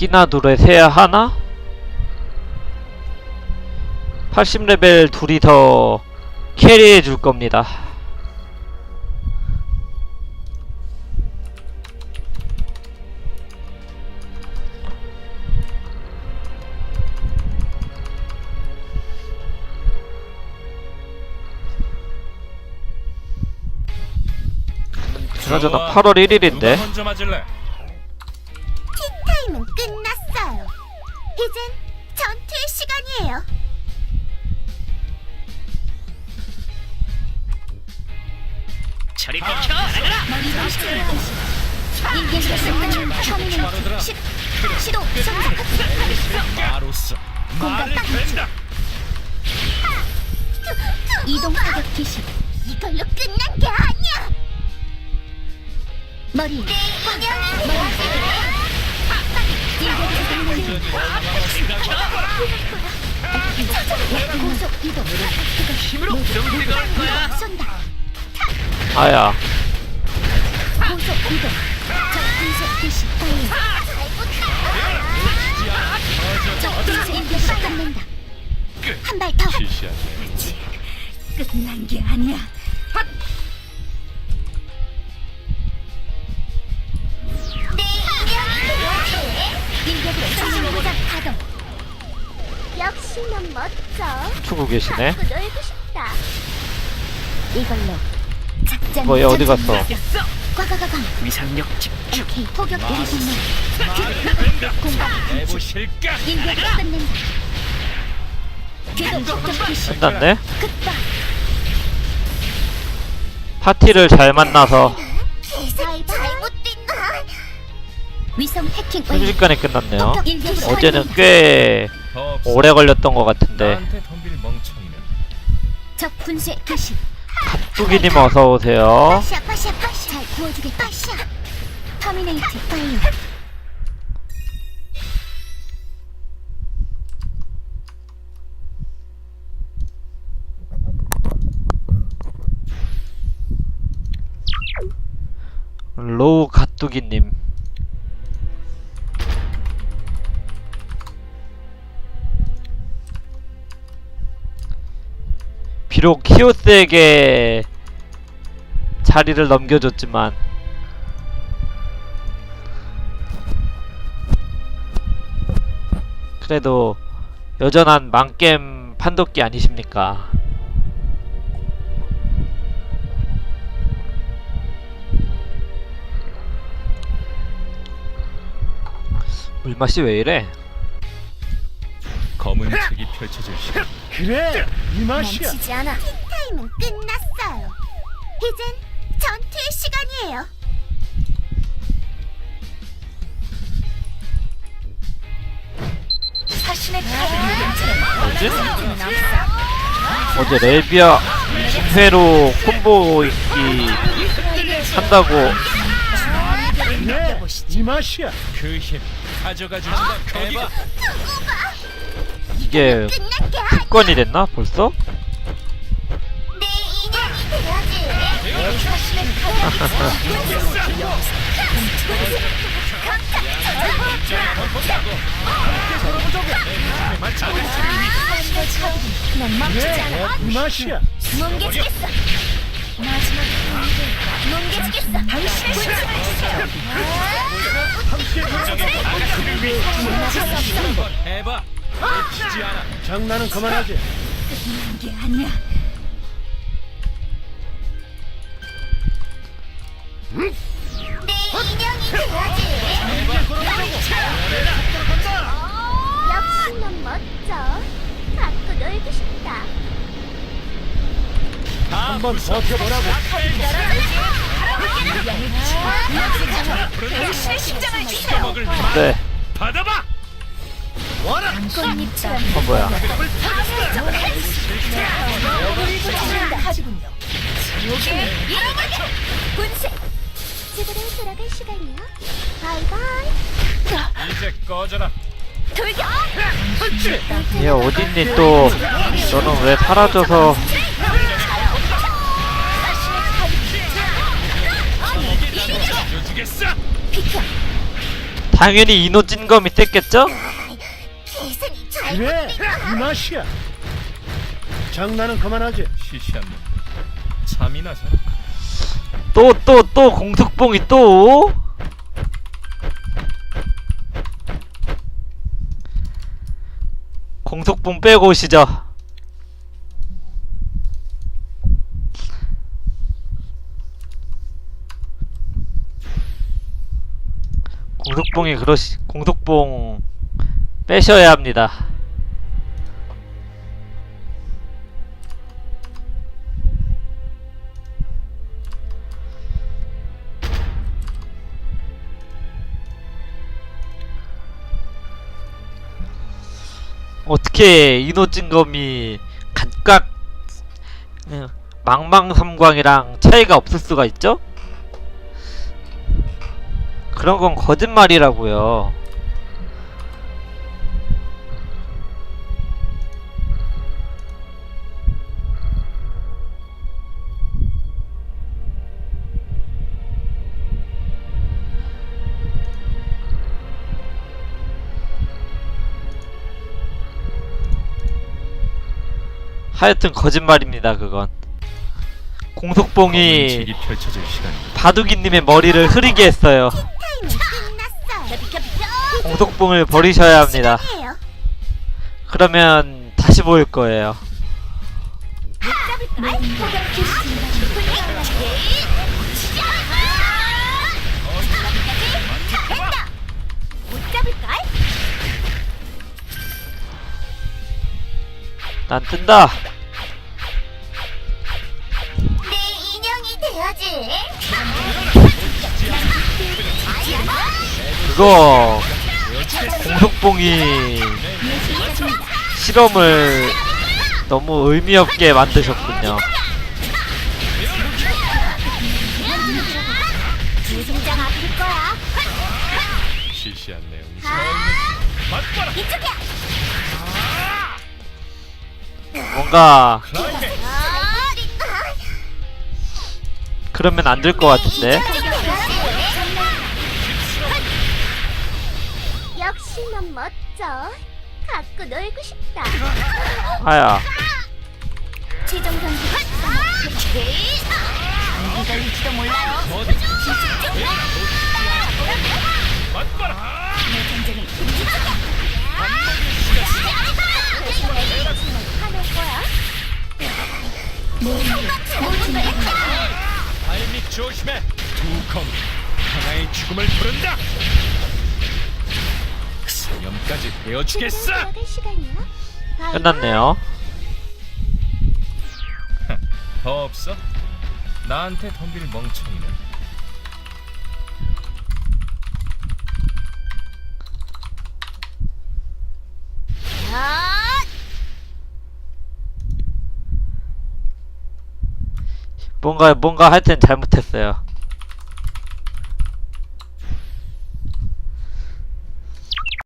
디나 둘에 세야 하나? 80레벨 둘이 더 캐리해 줄 겁니다. 그나저나 8월 1일인데 이젠 전투의 시간이에요. 저리 비켜 나가라! 시, 시도 성장 마로서 말을 된다. 이동 타격 기시 이걸로 끝난 게 아니야. 머리. 내 고속 이동 힘으로 좀 뜨거울 거야 쏜다. 아야 고속 이동 적 분쇄 기시 적 분쇄 인기가 끝난다. 한 발 더. 끝난 게 아니야. 넌 멋져. 추고 계시네. 자꾸 놀고 싶다. 이걸로 작전 뭐야 어디 갔어? 꽉꽉꽉 위상력 집중 오케이 포격 분노 공각 해보실까? 인격으로 끝낸다. 궤도 폭격 끝났네? 끝다. 파티를 잘 만나서. 위성 해킹 완료. 순식간에 끝났네요. 어제는. 꽤 더 없어. 오래 걸렸던 것 같은데 나한테 덤빌 멍청이면 적 분쇄 개시. 뚜기님 어서 오세요. 빠샤 빠샤 빠샤. 잘 구워주겠다. 빠샤. 터미네이트 파이어. 로우 가뚜기님. 비록 히오스에게 자리를 넘겨줬지만 그래도 여전한 망겜 판독기 아니십니까? 물맛이 왜 이래? 검은 책이 펼쳐질 시간. 그래 이 맛이야 멈추지 않아. 타임은 끝났어요. 이젠 전투의 시간이에요. 사신의 뭐지? 어제 레비아 회로 콤보 있기 한다고 그래 이 맛이야 그 힘 가져가 주지 마. 해봐. 이게 끝 난게 아니야. 습관이 됐나 벌써? 맛이야 뭉개지겠어. 마지막 뭉개지겠어. 당신의 한번 해봐. 놓치지 않아. 장난은 그만하지 게 아니야. 내 인형이 돼야지. 역시 넌 멋져. 갖고 놀고 싶다. 한번 버텨보라고 당신의 심장을 주세요. 먹을 네. 받아봐. 꽃잎처럼 어 뭐야? 하지군요. 분쇄. 집으로 돌아갈 시간이요. 바이바이. 이제 꺼져라. 돌격. 얘 어딨니 또? 너는 왜 사라져서? 당연히 이노 찐검이 뗐겠죠? 그래 이 맛이야. 장난은 그만하지. 시시한 놈 잠이나 자라 또 또 또 공속봉이 또? 공속봉 빼고 오시죠. 공속봉이 그러시 공속봉 빼셔야 합니다 어떻게 인호진검이 각각 음, 망망삼광이랑 차이가 없을 수가 있죠? 그런 건 거짓말이라고요. 하여튼 거짓말입니다, 그건. 공속봉이 바둑이님의 머리를 흐리게 했어요. 공속봉을 버리셔야 합니다. 그러면 다시 보일 거예요. 난 뜬다. 그거 공속봉이 실험을 너무 의미 없게 만드셨군요. 내용 아. 뭔가 아, 그러면 안 될 것 같은데. 넌 멋져. 갖고 놀고 싶다. 아야. 최종 경기. 안 걸릴지도 몰라요. 내 화낼 거야. 발밑 조심해 두 검 하나의 죽음을 부른다 사념까지 베어주겠어. 아이고, 끝났네요. 더 없어? 나한테 덤빌 멍청이는 아, 뭔가 뭔가 하여튼 잘못했어요.